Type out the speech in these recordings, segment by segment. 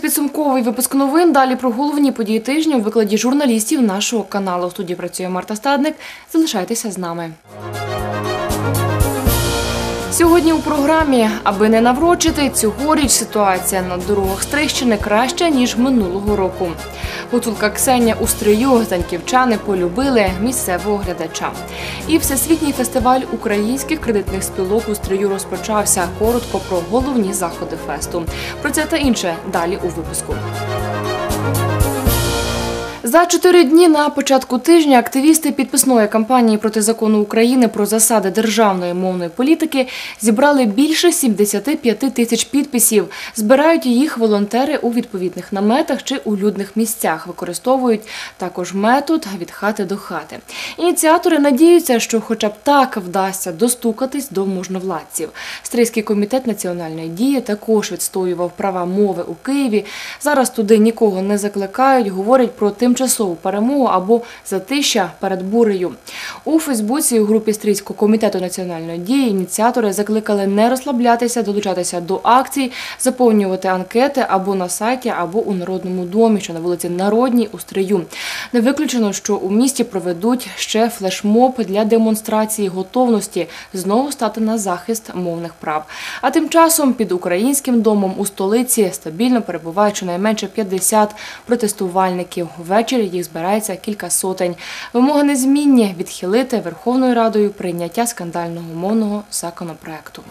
підсумковий випуск новин. Далі про головні події тижня у викладі журналістів нашого каналу. В студії працює Марта Стадник. Залишайтеся з нами. Сьогодні у програмі, аби не наврочити, цьогоріч ситуація на дорогах Стрищини краща, ніж минулого року. Гуцулка Ксенія у стрию заньківчани полюбили місцевого глядача. І всесвітній фестиваль українських кредитних спілок у стрию розпочався. Коротко про головні заходи фесту. Про це та інше далі у випуску. За чотири дні на початку тижня активісти підписної кампанії проти закону України про засади державної мовної політики зібрали більше 75 тисяч підписів. Збирають їх волонтери у відповідних наметах чи у людних місцях. Використовують також метод від хати до хати. Ініціатори надіються, що, хоча б так вдасться достукатись до можновладців. Стрийський комітет національної дії також відстоював права мови у Києві. Зараз туди нікого не закликають. Говорять про тимчасову перемогу або затища перед бурею. У Фейсбуці у групі Стрийського комітету національної дії ініціатори закликали не розслаблятися, долучатися до акцій, заповнювати анкети або на сайті, або у Народному домі, що на вулиці Народній у Стрию. Не виключено, що у місті проведуть ще флешмоб для демонстрації готовності знову стати на захист мовних прав. А тим часом під українським домом у столиці стабільно перебувають щонайменше 50 протестувальників. Ввечері їх збирається кілька сотень. Вимоги незмінні відхилити Верховною Радою прийняття скандального мовного законопроекту.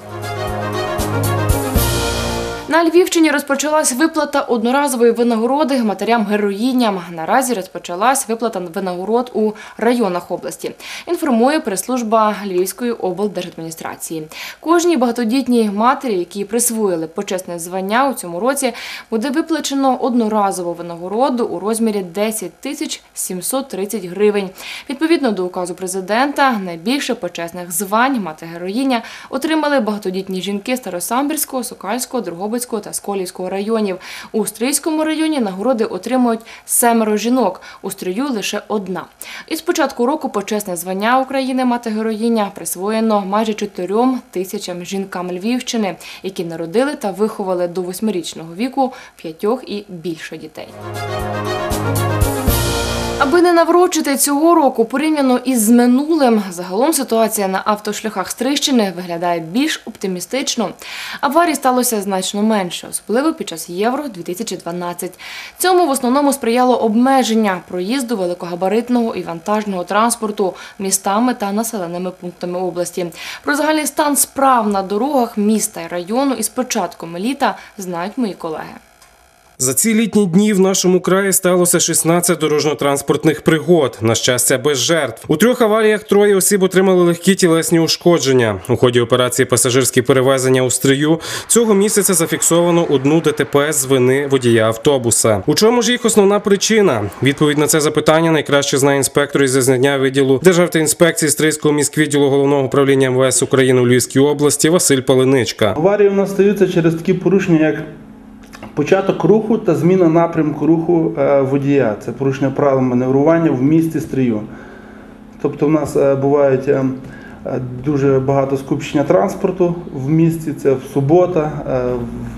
На Львівщині розпочалась виплата одноразової винагороди матерям-героїням. Наразі розпочалась виплата винагород у районах області. Інформує прес-служба Львівської облдержадміністрації. Кожній багатодітній матері, які присвоїли почесне звання у цьому році, буде виплачено одноразову винагороду у розмірі 10 тисяч 730 гривень. Відповідно до указу президента, найбільше почесних звань мати-героїня отримали багатодітні жінки Старосамбірського, Сокальського, Другобицького та Сколівського районів. У Стрийському районі нагороди отримують семеро жінок, у Стрию лише одна. І з початку року почесне звання України мати-героїня присвоєно майже чотирьом тисячам жінкам Львівщини, які народили та виховали до восьмирічного віку п'ятьох і більше дітей. Аби не наврочити цього року порівняно із минулим, загалом ситуація на автошляхах Стрищини виглядає більш оптимістично. Аварій сталося значно менше, особливо під час Євро 2012. Цьому в основному сприяло обмеження проїзду великогабаритного і вантажного транспорту містами та населеними пунктами області. Про загальний стан справ на дорогах міста і району із початком літа знають мої колеги. За ці літні дні в нашому краї сталося 16 дорожньо-транспортних пригод. На щастя, без жертв. У трьох аваріях троє осіб отримали легкі тілесні ушкодження. У ході операції пасажирські перевезення у стрию цього місяця зафіксовано одну ДТП з вини водія автобуса. У чому ж їх основна причина? Відповідь на це запитання найкраще знає інспектор із зазнання відділу Державтоінспекції Стрийського міськвідділу головного управління МВС України у Львівській області Василь Паленичка. Аварії у нас стаються через такі порушення, як початок руху та зміна напрямку руху е, водія. Це порушення правил маневрування в місті стрію. Тобто в нас е, бувають е, дуже багато скупчення транспорту в місті, це в субота,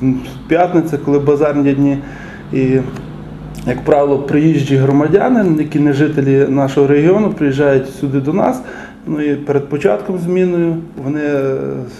в п'ятниця, коли базарні дні. І, як правило, приїжджі громадяни, які не жителі нашого регіону, приїжджають сюди до нас. Ну і перед початком зміною вони е,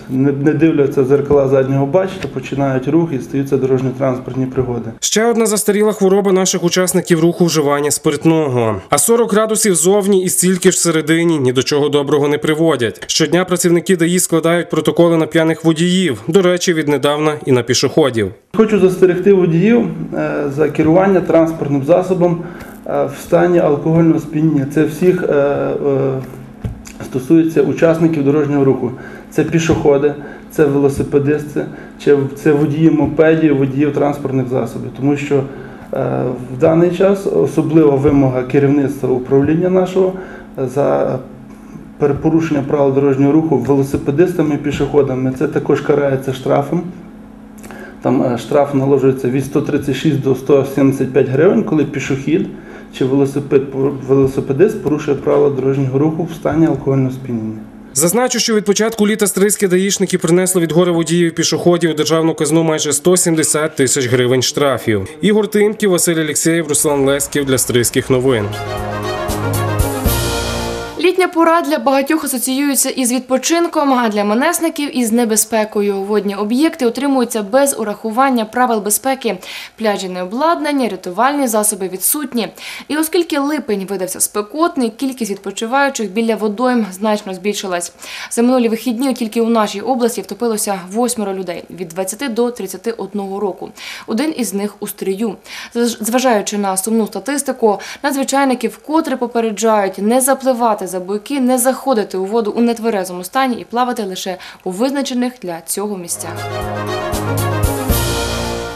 не, дивляться зеркала заднього бачення, починають рух і стаються дорожньо-транспортні пригоди. Ще одна застаріла хвороба наших учасників руху вживання спиртного. А 40 градусів зовні і стільки ж всередині ні до чого доброго не приводять. Щодня працівники ДАІ складають протоколи на п'яних водіїв. До речі, віднедавна і на пішоходів. Хочу застерегти водіїв е, за керування транспортним засобом е, в стані алкогольного сп'яніння. Це всіх стосується учасників дорожнього руху. Це пішоходи, це велосипедисти, це водії мопедів, водіїв транспортних засобів. Тому що е, в даний час особлива вимога керівництва управління нашого е, за перепорушення правил дорожнього руху велосипедистами і пішоходами. Це також карається штрафом. Там е, штраф наложується від 136 до 175 гривень, коли пішохід чи велосипед, велосипедист порушує правила дорожнього руху в стані алкогольного сп'яніння. Зазначу, що від початку літа стрийські даїшники принесли від гори водіїв пішоходів у державну казну майже 170 тисяч гривень штрафів. Ігор Тимків, Василь Алєксєєв, Руслан Лесків для стрийських новин. Літня пора для багатьох асоціюється із відпочинком, а для манесників із небезпекою. Водні об'єкти утримуються без урахування правил безпеки. Пляжі не обладнані, рятувальні засоби відсутні. І оскільки липень видався спекотний, кількість відпочиваючих біля водойм значно збільшилась. За минулі вихідні тільки у нашій області втопилося восьмеро людей від 20 до 31 року. Один із них у стрію. Зважаючи на сумну статистику, надзвичайники вкотре попереджають не запливати за буйки, не заходити у воду у нетверезому стані і плавати лише у визначених для цього місцях.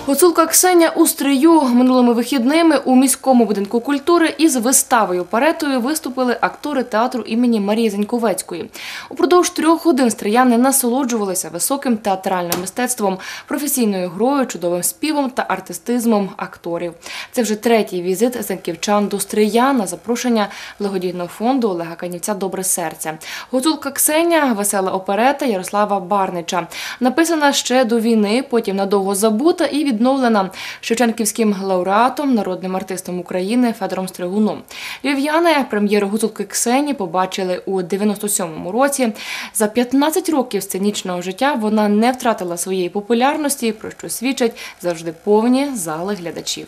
Гуцулка Ксеня у стрию минулими вихідними у міському будинку культури із виставою паретою виступили актори театру імені Марії Заньковецької. Упродовж трьох годин стрияни насолоджувалися високим театральним мистецтвом, професійною грою, чудовим співом та артистизмом акторів. Це вже третій візит заньківчан до стрия на запрошення благодійного фонду Олега Канівця Добре серце. Гуцулка Ксеня, весела оперета Ярослава Барнича. Написана ще до війни, потім надовго забута і відновлена Шевченківським лауреатом, народним артистом України Федором Стригуном. Львів'яни прем'єру гуцулки Ксені побачили у 97-му році. За 15 років сценічного життя вона не втратила своєї популярності, про що свідчать завжди повні зали глядачів.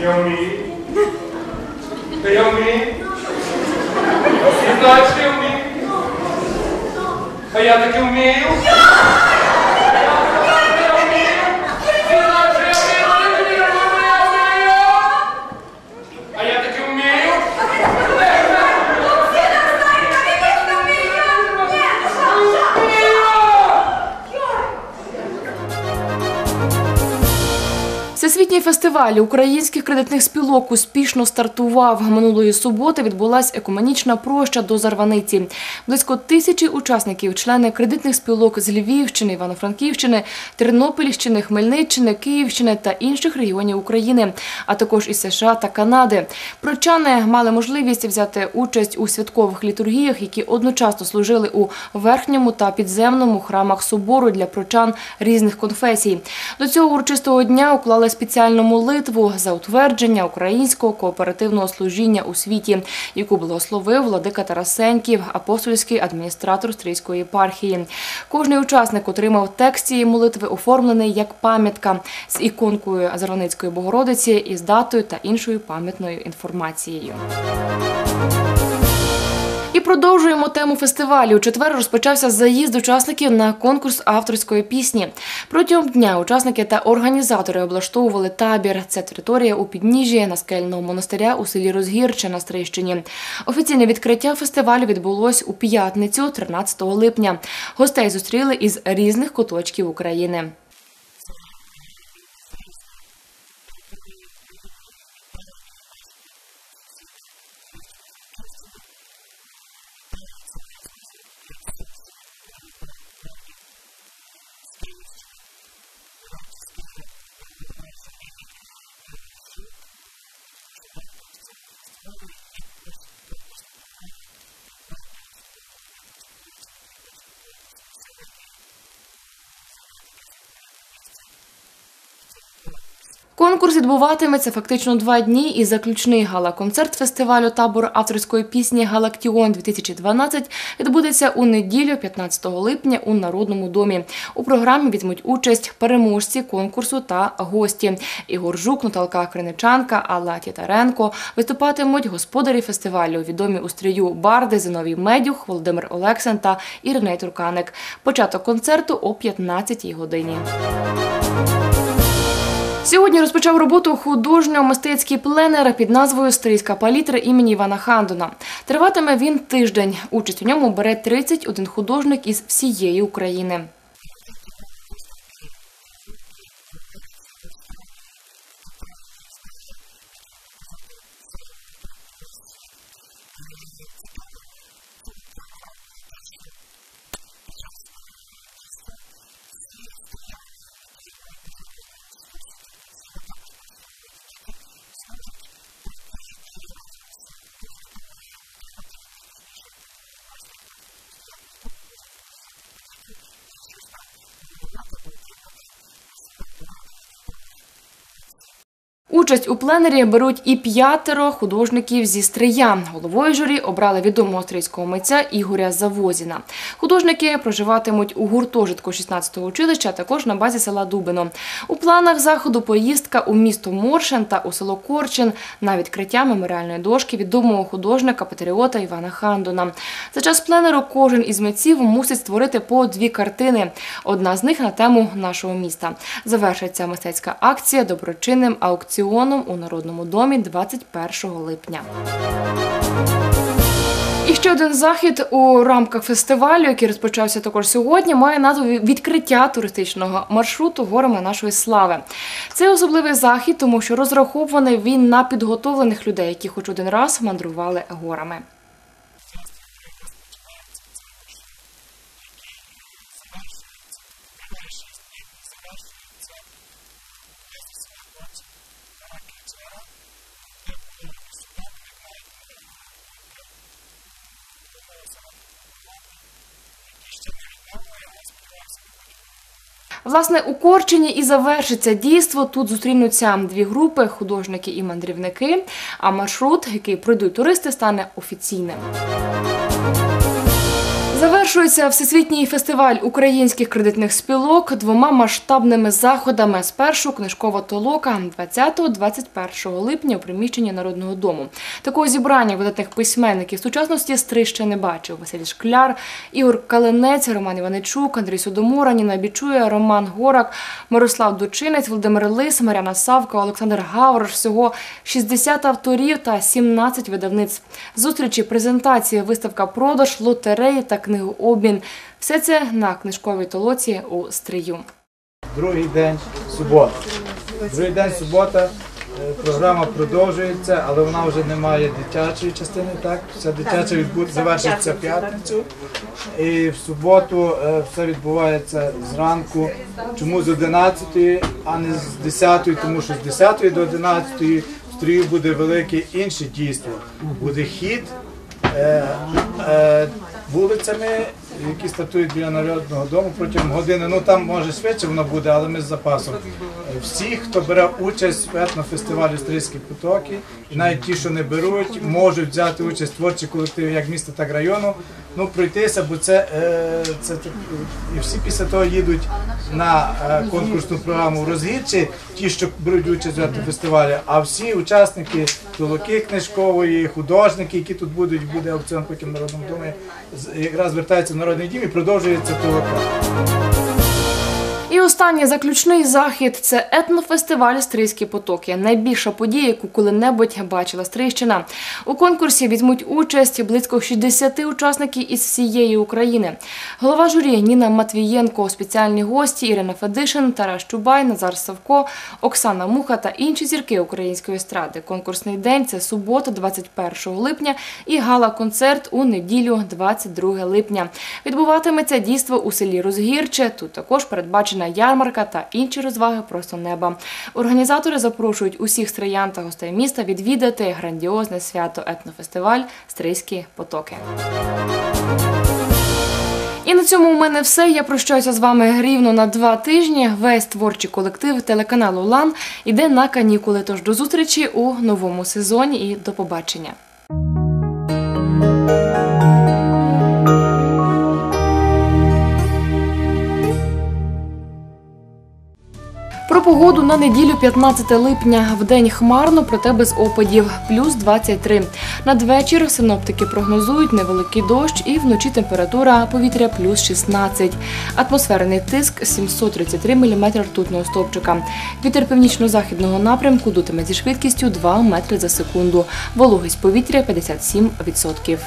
Я вмію. Я вмію. Я вмію. А я таки вмію. Всесвітній фестиваль українських кредитних спілок успішно стартував. Минулої суботи відбулася екуменічна проща до Зарваниці. Близько тисячі учасників, члени кредитних спілок з Львівщини, Івано-Франківщини, Тернопільщини, Хмельниччини, Київщини та інших регіонів України, а також із США та Канади. Прочани мали можливість взяти участь у святкових літургіях, які одночасно служили у верхньому та підземному храмах собору для прочан різних конфесій. До цього урочистого дня уклали спеціальну молитву за утвердження українського кооперативного служіння у світі, яку благословив владика Тарасеньків, апостольський адміністратор Стрийської єпархії. Кожний учасник отримав текст цієї молитви, оформлений як пам'ятка з іконкою Зарваницької Богородиці із датою та іншою пам'ятною інформацією. І продовжуємо тему фестивалю. У четвер розпочався заїзд учасників на конкурс авторської пісні. Протягом дня учасники та організатори облаштовували табір. Це територія у підніжжі наскельного монастиря у селі Розгірче на Стрийщині. Офіційне відкриття фестивалю відбулось у п'ятницю, 13 липня. Гостей зустріли із різних куточків України. Конкурс відбуватиметься фактично два дні, і заключний гала-концерт фестивалю табору авторської пісні Галактіон 2012 відбудеться у неділю, 15 липня, у Народному домі. У програмі візьмуть участь переможці конкурсу та гості. Ігор Жук, Наталка Криничанка, Алла Тітаренко виступатимуть господарі фестивалю. Відомі у стрію Барди, Зиновій Медюх, Володимир Олексин та Іриней Турканик. Початок концерту о 15 годині. Сьогодні розпочав роботу художньо-мистецький пленер під назвою Стрийська палітра імені Івана Хандона. Триватиме він тиждень. Участь у ньому бере 31 художник із всієї України. Участь у пленері беруть і п'ятеро художників зі Стрия. Головою журі обрали відомого стрийського митця Ігоря Завозіна. Художники проживатимуть у гуртожитку 16-го училища, також на базі села Дубино. У планах заходу поїздка у місто Моршин та у село Корчин на відкриття меморіальної дошки відомого художника патріота Івана Хандона. За час пленеру кожен із митців мусить створити по дві картини. Одна з них на тему нашого міста. Завершиться мистецька акція доброчинним аукціоном у Народному домі 21 липня. І ще один захід у рамках фестивалю, який розпочався також сьогодні, має назву відкриття туристичного маршруту горами нашої слави. Це особливий захід, тому що розрахований він на підготовлених людей, які хоч один раз мандрували горами. Власне, у Корчині і завершиться дійство. Тут зустрінуться дві групи художники і мандрівники. А маршрут, який пройдуть туристи, стане офіційним. Завершується всесвітній фестиваль українських кредитних спілок двома масштабними заходами. Спершу книжкова толока 20-21 липня у приміщенні Народного дому. Такого зібрання видатних письменників сучасності Стрий ще не бачив. Василь Шкляр, Ігор Калинець, Роман Іваничук, Андрій Судомора, Ніна Бічуя, Роман Горак, Мирослав Дочинець, Володимир Лис, Маряна Савка, Олександр Гаврош. Всього 60 авторів та 17 видавниць. Зустрічі, презентації, виставка продаж, лотереї та книгообмін. Все це на книжковій толоці у Стрию. Другий день субота. Другий день субота. е, Програма продовжується, але вона вже не має дитячої частини. Так, вся дитяча відбуд... завершиться в п'ятницю. І в суботу е, все відбувається зранку. Чому з 11, а не з 10, тому що з 10 до 11 в стрію буде велике інше дійство. Буде хід е, е, вулицями, які стартують біля народного дому протягом години. Ну там може швидше воно буде, але ми з запасом. Всі, хто бере участь в етнофестивалі Стрийські потоки, і навіть ті, що не беруть, можуть взяти участь творчі колективи як міста, так і району. Ну пройтися, бо це, е, це і всі після того їдуть на е, конкурсну програму розгірчі, ті, що беруть участь в фестивалі, а всі учасники толоки книжкової, художники, які тут будуть, буде аукціон потім в народному домі, якраз вертаються в народний дім і продовжується толока. І останній заключний захід це етнофестиваль Стрийські потоки. Найбільша подія, яку коли-небудь бачила Стрийщина. У конкурсі візьмуть участь близько 60 учасників із всієї України. Голова журі Ніна Матвієнко, спеціальні гості Ірина Федишин, Тарас Чубай, Назар Савко, Оксана Муха та інші зірки української естради. Конкурсний день це субота, 21 липня, і гала-концерт у неділю, 22 липня. Відбуватиметься дійство у селі Розгірче. Тут також передбачена ярмарка та інші розваги просто неба. Організатори запрошують усіх стриян та гостей міста відвідати грандіозне свято етнофестиваль Стрийські потоки. І на цьому у мене все. Я прощаюся з вами рівно на два тижні. Весь творчий колектив телеканалу Лан іде на канікули. Тож до зустрічі у новому сезоні і до побачення. Про погоду на неділю 15 липня. В день хмарно, проте без опадів. Плюс 23. Надвечір синоптики прогнозують невеликий дощ і вночі температура повітря плюс 16. Атмосферний тиск 733 мм ртутного стовпчика. Вітер північно-західного напрямку дутиме зі швидкістю 2 метри за секунду. Вологість повітря 57%.